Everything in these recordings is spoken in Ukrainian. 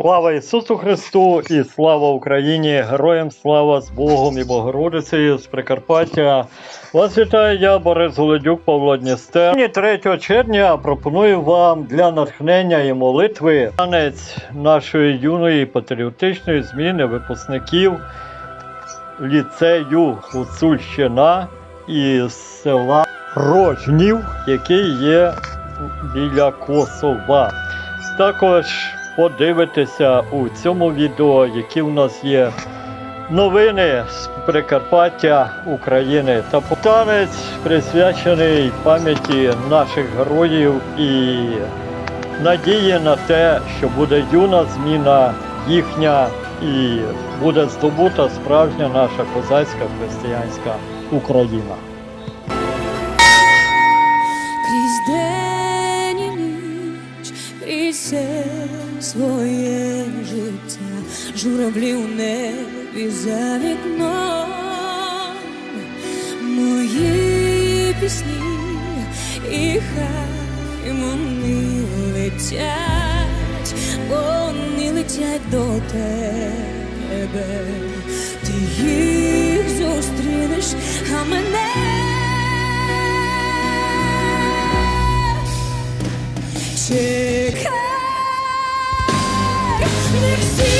Слава Ісусу Христу і слава Україні! Героям слава з Богом і Богородицею з Прикарпаття. Вас вітаю я, Борис Голодюк, Павло Дністер. 3 червня пропоную вам для натхнення і молитви танець нашої юної патріотичної зміни випускників ліцею Гуцульщина із села Рожнів, який є біля Косова. Також подивитися у цьому відео, які у нас є новини з Прикарпаття України. Та танець присвячений пам'яті наших героїв і надії на те, що буде юна зміна їхня і буде здобута справжня наша козацька християнська Україна. Своє життя, журавлі у небі за вікном, мої пісні, і хай вони летять, вони летять до тебе, ти їх зустрінеш, а мене. Чекай, не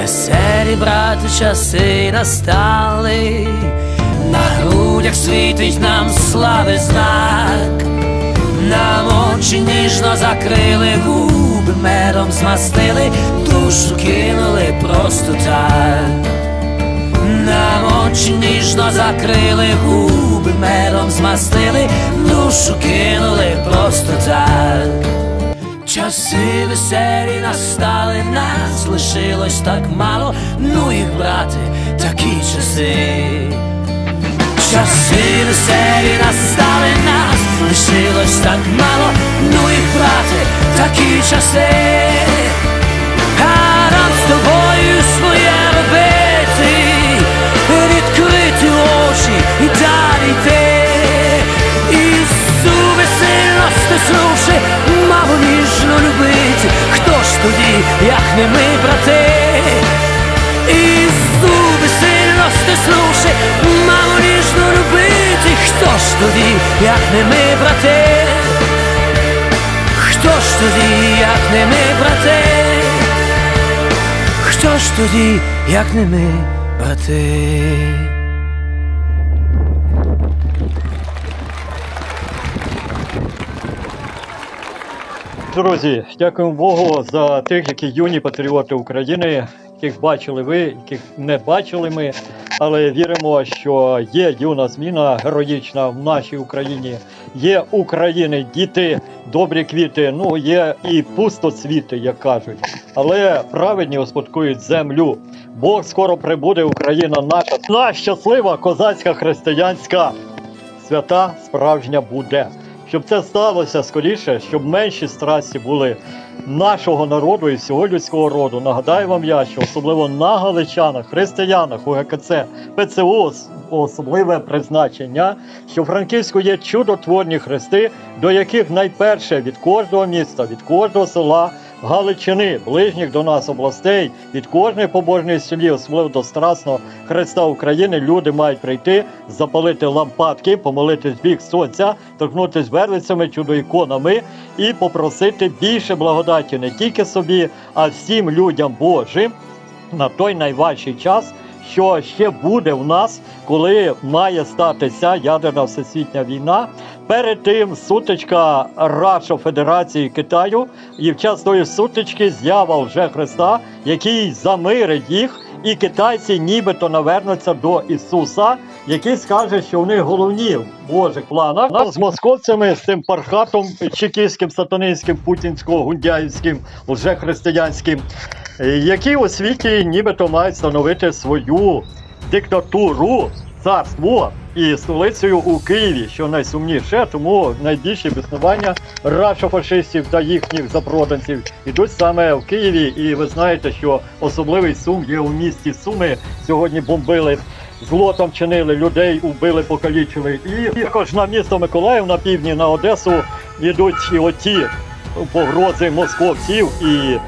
Веселі брати часи настали, на грудях світить нам слави знак, нам очі ніжно закрили, губи медом змастили, душу кинули просто так. Нам очі ніжно закрили, губи медом змастили, душу кинули просто так. Часи веселі настали, нас лишилось так мало, ну їх брати, такі часи. Часи веселі настали, нас лишилось так мало, ну їх брати, такі часи. Тоді, як не ми, брати? І зуби сильно стиснувши, маму ніжно любити. Хто ж тоді, як не ми, брати? Хто ж тоді, як не ми, брати? Хто ж тоді, як не ми, брати? Друзі, дякуємо Богу за тих, які юні патріоти України, яких бачили ви, яких не бачили ми. Але віримо, що є юна зміна героїчна в нашій Україні. Є України, діти, добрі квіти. Ну є і пустоцвіти, як кажуть. Але праведні успадкують землю. Бог скоро прибуде, Україна наша. Наша щаслива козацька християнська свята справжня буде. Щоб це сталося скоріше, щоб менші страсті були нашого народу і всього людського роду. Нагадаю вам я, що особливо на галичанах, християнах, УГКЦ, ПЦУ особливе призначення, що в Франківську є чудотворні хрести, до яких найперше від кожного міста, від кожного села. Галичини, ближніх до нас областей, від кожної побожної селі, особливо до Страсного Христа України, люди мають прийти, запалити лампадки, помолитись бік сонця, торкнутись вервицями, чудо-іконами і попросити більше благодаті не тільки собі, а всім людям Божим на той найважчий час, що ще буде в нас, коли має статися ядерна всесвітня війна. Перед тим сутичка Раша Федерації Китаю, і в час тої сутички з'ява вже Христа, який замирить їх, і китайці нібито навернуться до Ісуса, який скаже, що вони головні в Божих планах. Нам з московцями, з цим пархатом чекістським, сатанинським, путінсько-гундяївським, лжехристиянським, е, які у світі нібито мають становити свою диктатуру, царство і столицею у Києві, що найсумніше, тому найбільші біснування рашофашистів та їхніх запроданців ідуть саме в Києві. І ви знаєте, що особливий сум є у місті Суми. Сьогодні бомбили. Злотом чинили людей, убили, покалічили. І також на місто Миколаїв на півдні на Одесу йдуть і оті погрози московців і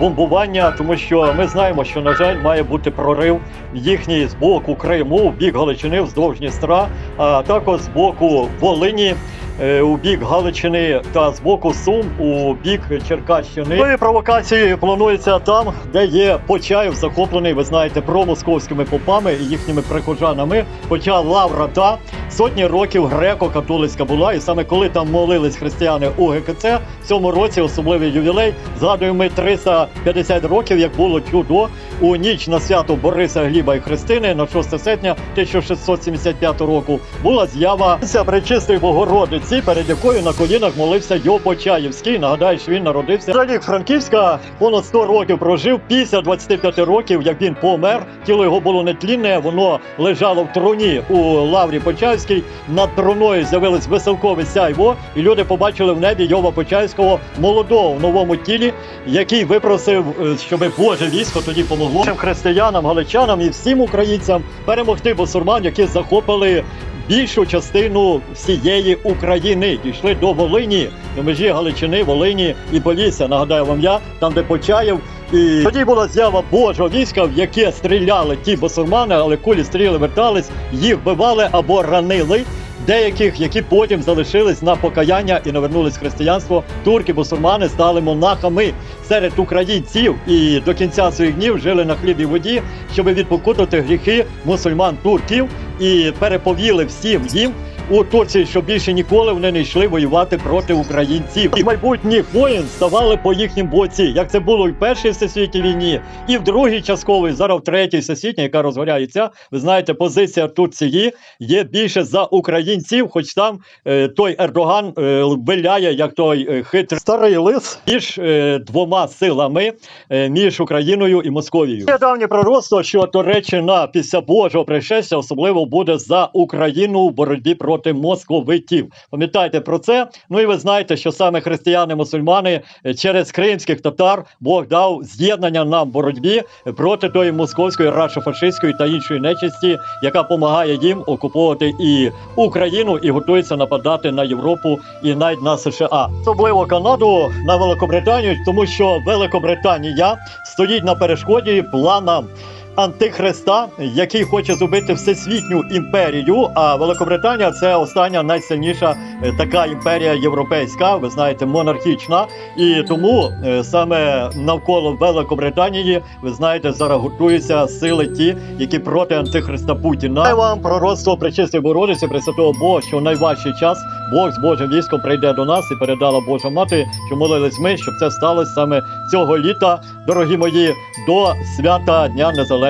бомбування, тому що ми знаємо, що на жаль має бути прорив їхній з боку Криму, бік Галичини вздовж Дністра, а також з боку Волині. Е, У бік Галичини та з боку Сум у бік Черкащини. Нові провокації плануються там, де є Почаїв захоплений, ви знаєте, промосковськими попами і їхніми прихожанами. Хоча лавра та сотні років греко-католицька була, і саме коли там молились християни УГКЦ, в цьому році особливий ювілей. Згадуємо ми 350 років, як було чудо у ніч на свято Бориса Гліба і Христини на 6 серпня 1675 року. Була з'ява Пречистої Богородиці, перед якою на колінах молився Йо Почаївський. Нагадаю, що він народився за Франківська, понад 100 років прожив. Після 25 років, як він помер, тіло його було нетлінне, воно лежало в труні у Лаврі Почаївській. Над труною з'явилось веселкове сяйво, і люди побачили в небі Йова Почаївського молодого в новому тілі, який випросив, е, щоб Боже військо тоді помогло християнам, галичанам і всім українцям перемогти бусурман, які захопили більшу частину всієї України. Дійшли до Волині, до межі Галичини, Волині і Полісся. Нагадаю вам я, там де Почаєв. І тоді була з'ява Божого війська, в яке стріляли ті басурмани, але кулі стріли вертались, їх вбивали або ранили. Деяких, які потім залишились на покаяння і навернулись в християнство, турки, бусурмани стали монахами. Серед українців і до кінця своїх днів жили на хлібі воді, щоб відпокутати гріхи мусульман турків і переповіли всім їм у Турції, що більше ніколи вони не йшли воювати проти українців. І майбутніх воїн ставали по їхнім боці, як це було і в першій всесвітній війні, і в другій частковій, зараз в третій всесвітній, яка розгоряється. Ви знаєте, позиція Турції є більше за українців, хоч там е, той Ердоган е, виляє, як той е, хитрий старий лис між е, двома силами е, між Україною і Московією. Є давнє пророцтво, що Туреччина після Божого пришестя особливо буде за Україну у боротьбі проти московитів. Пам'ятайте про це. Ну і ви знаєте, що саме християни-мусульмани е, через кримських татар Бог дав з'єднання нам в боротьбі проти тої московської рашофашистської та іншої нечисті, яка допомагає їм окуповувати і Україну і готується нападати на Європу і навіть на США, особливо Канаду на Великобританію, тому що Великобританія стоїть на перешкоді планам. Антихриста, який хоче зробити всесвітню імперію. А Великобританія це остання найсильніша е, така імперія європейська, ви знаєте, монархічна. І тому е, саме навколо Великобританії, ви знаєте, зараз готуються сили ті, які проти антихриста Путіна. Я вам пророцтво причистої Богородиці, Пресвятого Бога, що найважчий час Бог з Божим військом прийде до нас і передала Божа мати, що молились ми, щоб це сталося саме цього літа, дорогі мої, до свята Дня Незалежності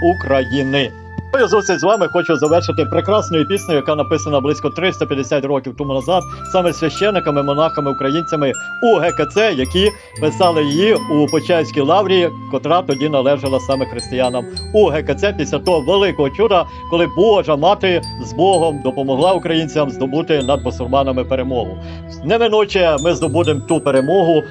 України. Мою зустріч з вами хочу завершити прекрасною піснею, яка написана близько 350 років тому назад, саме священиками, монахами, українцями у ГКЦ, які писали її у Почаївській лаврі, котра тоді належала саме християнам у ГКЦ після того великого чуда, коли Божа мати з Богом допомогла українцям здобути над басурманами перемогу. Неминуче ми здобудемо ту перемогу.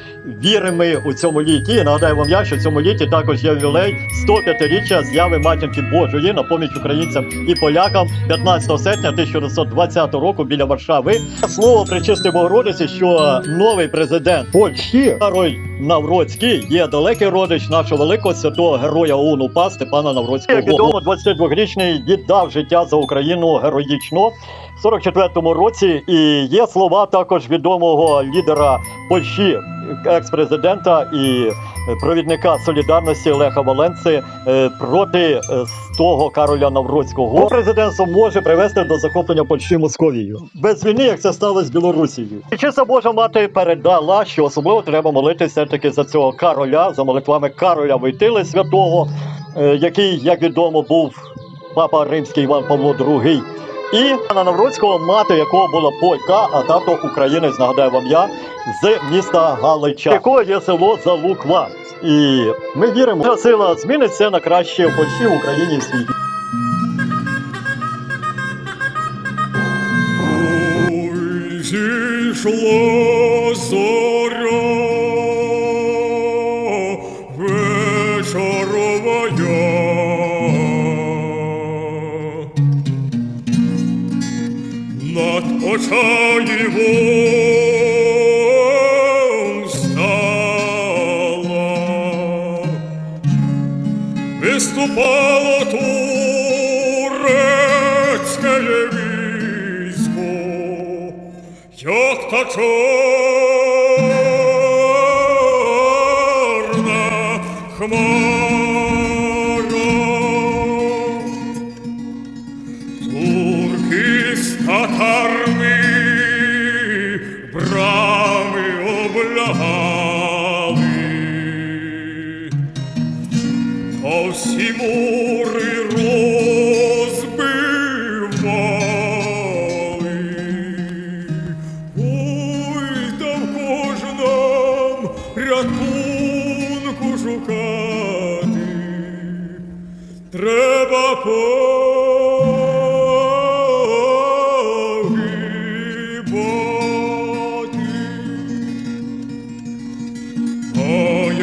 Віримо у цьому літі. Нагадаю вам я, що в цьому літі також є ювілей 105-річчя з'яви матінки Божої на поміч українцям і полякам 15 серпня 1920 року біля Варшави. Слово причистої Богородиці, що новий президент Польщі Кароль Навроцький є далекий родич нашого великого святого героя ОУН УПА Степана Навроцького. Відомо, 22-річний віддав життя за Україну героїчно. в 44-му році і є слова також відомого лідера Польщі, екс-президента і провідника солідарності Леха Валенци е, проти е, того Кароля Навроцького. Президентство може привести до захоплення Польщі Московією без війни, як це сталося з Білорусією. І чиста Божа мати передала, що особливо треба молитися все-таки за цього Кароля, за молитвами Кароля Войтили святого, е, який, як відомо, був папа римський Іван Павло II. І Анна Навроцького, мати якого була полька, а тато українець, нагадаю вам я, з міста Галича, якого є село Залуква. І ми віримо, що сила зміниться на краще по всій Україні в світі. Ой, зійшла чорна. Турки з татарми брами облягали, то всі мури розбивали шукати, треба погибати. А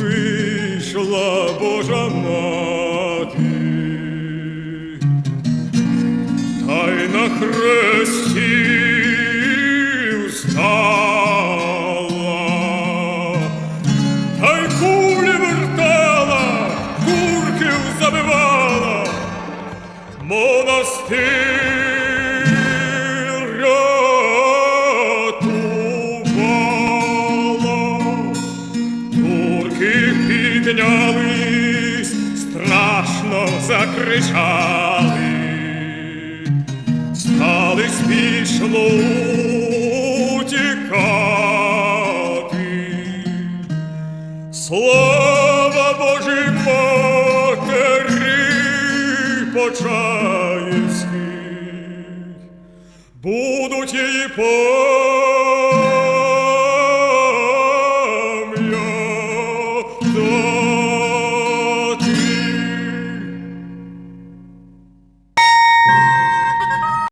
вийшла Божа на хресті. Стали спішно утікати. Слава Божій Матері Почаївській, будуть її по